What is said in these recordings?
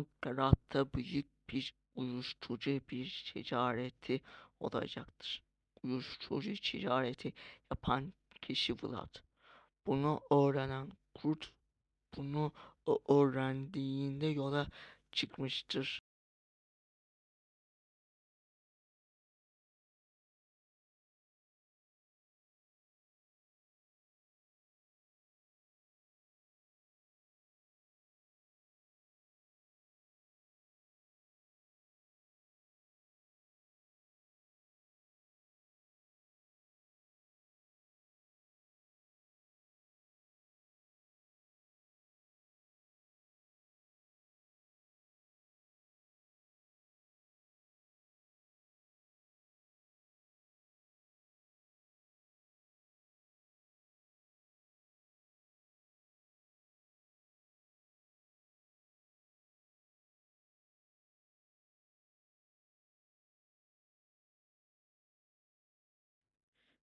Ankara'da büyük bir uyuşturucu bir ticareti olacaktır. Uyuşturucu ticareti yapan kişi Vlad. Bunu öğrenen kurt bunu öğrendiğinde yola çıkmıştır.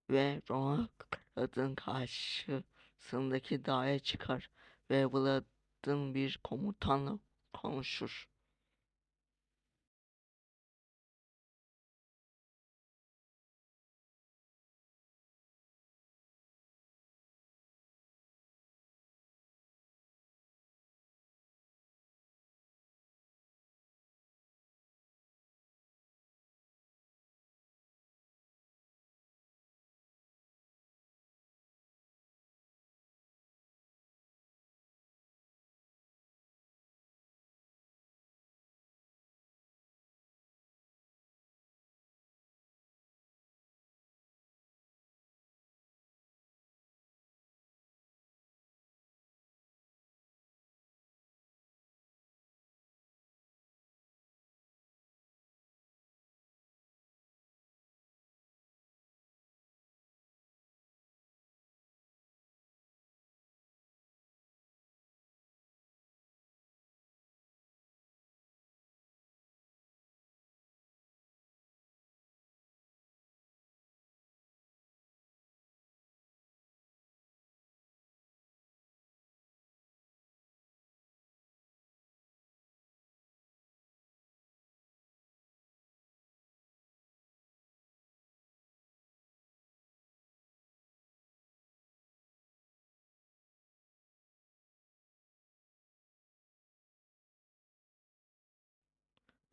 Ve Ronald'ın karşısındaki dağa çıkar ve Vlad'ın bir komutanla konuşur.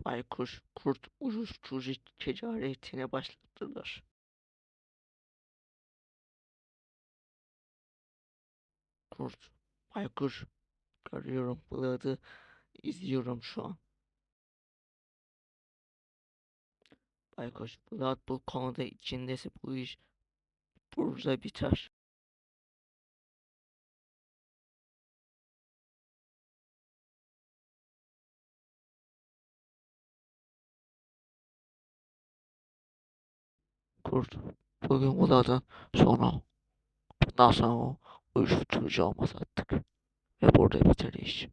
Baykuş, kurt uyuşturucu ticaretine başladılar. Kurt, baykuş, görüyorum Vlad'ı izliyorum şu an. Baykuş, Vlad bu konuda içindesi bu iş burada biter. Kurt, bugün Vlad'ın sonra bundan sonra uyuşturucu olmaz artık. Ve burada biter iş.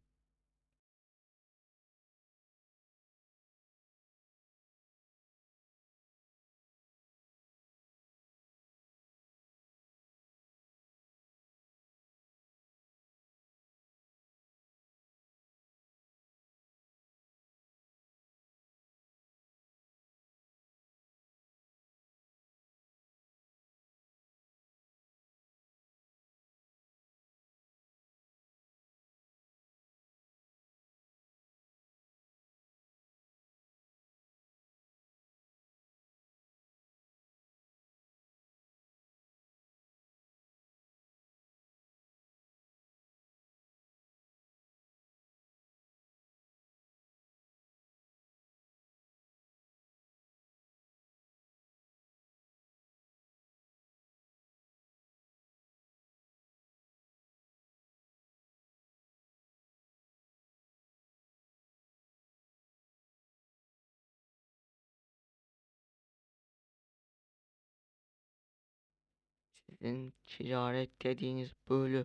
Sizin ticaret dediğiniz böyle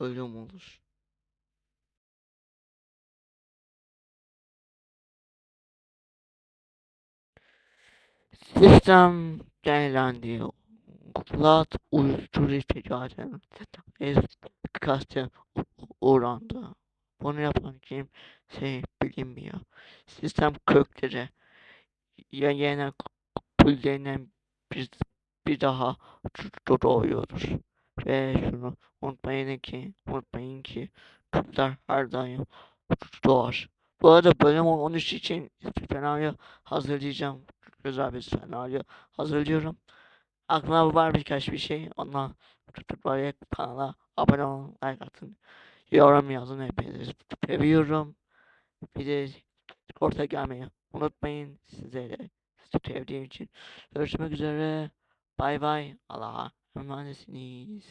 ölüm olur. Sistem değerlendi. Vlad uyuşturucu ticaretine kastı oranda. Bunu yapan kimse bilinmiyor. Sistem kökleri ya yine kullenen bir, bir daha do- doğuyoruz. Ve şunu unutmayın ki, unutmayın ki Türkler her daim doğar. Bu arada bölüm 13 için senaryo hazırlayacağım. Güzel bir senaryo hazırlıyorum. Aklıma var birkaç bir şey. Ondan böyle kanala abone olun, like atın. Yorum yazın hepinizi seviyorum. Bir de Discord'a gelmeyi unutmayın. Sizleri sevdiğim için. Görüşmek üzere. Bay bay. Allah'a emanetsiniz.